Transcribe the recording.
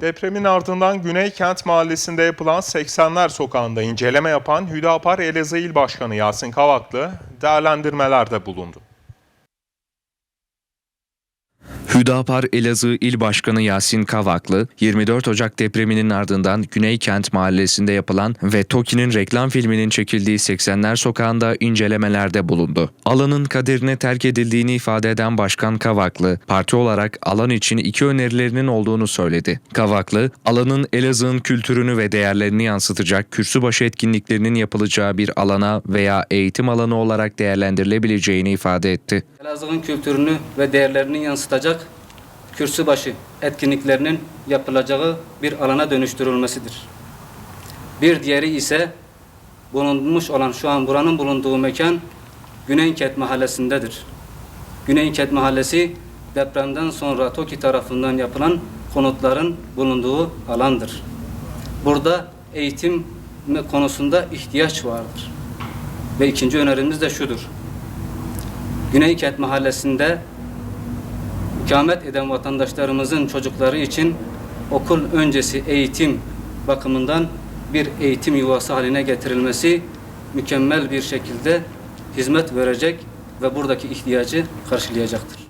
Depremin ardından Güney Kent Mahallesi'nde yapılan 80'ler sokağında inceleme yapan Hüdapar Elazığ İl Başkanı Yasin Kavaklı değerlendirmelerde bulundu. Hüdapar Elazığ İl Başkanı Yasin Kavaklı, 24 Ocak depreminin ardından Güney Kent Mahallesi'nde yapılan ve TOKİ'nin reklam filminin çekildiği 80'ler sokağında incelemelerde bulundu. Alanın kaderine terk edildiğini ifade eden Başkan Kavaklı, parti olarak alan için iki önerilerinin olduğunu söyledi. Kavaklı, alanın Elazığ'ın kültürünü ve değerlerini yansıtacak kürsübaşı etkinliklerinin yapılacağı bir alana veya eğitim alanı olarak değerlendirilebileceğini ifade etti. Elazığ'ın kültürünü ve değerlerini yansıtacak kürsübaşı etkinliklerinin yapılacağı bir alana dönüştürülmesidir. Bir diğeri ise bulunmuş olan şu an buranın bulunduğu mekan Güneyket Mahallesi'ndedir. Güneyket Mahallesi depremden sonra TOKİ tarafından yapılan konutların bulunduğu alandır. Burada eğitim konusunda ihtiyaç vardır. Ve ikinci önerimiz de şudur. Güneyket Mahallesi'nde ikamet eden vatandaşlarımızın çocukları için okul öncesi eğitim bakımından bir eğitim yuvası haline getirilmesi mükemmel bir şekilde hizmet verecek ve buradaki ihtiyacı karşılayacaktır.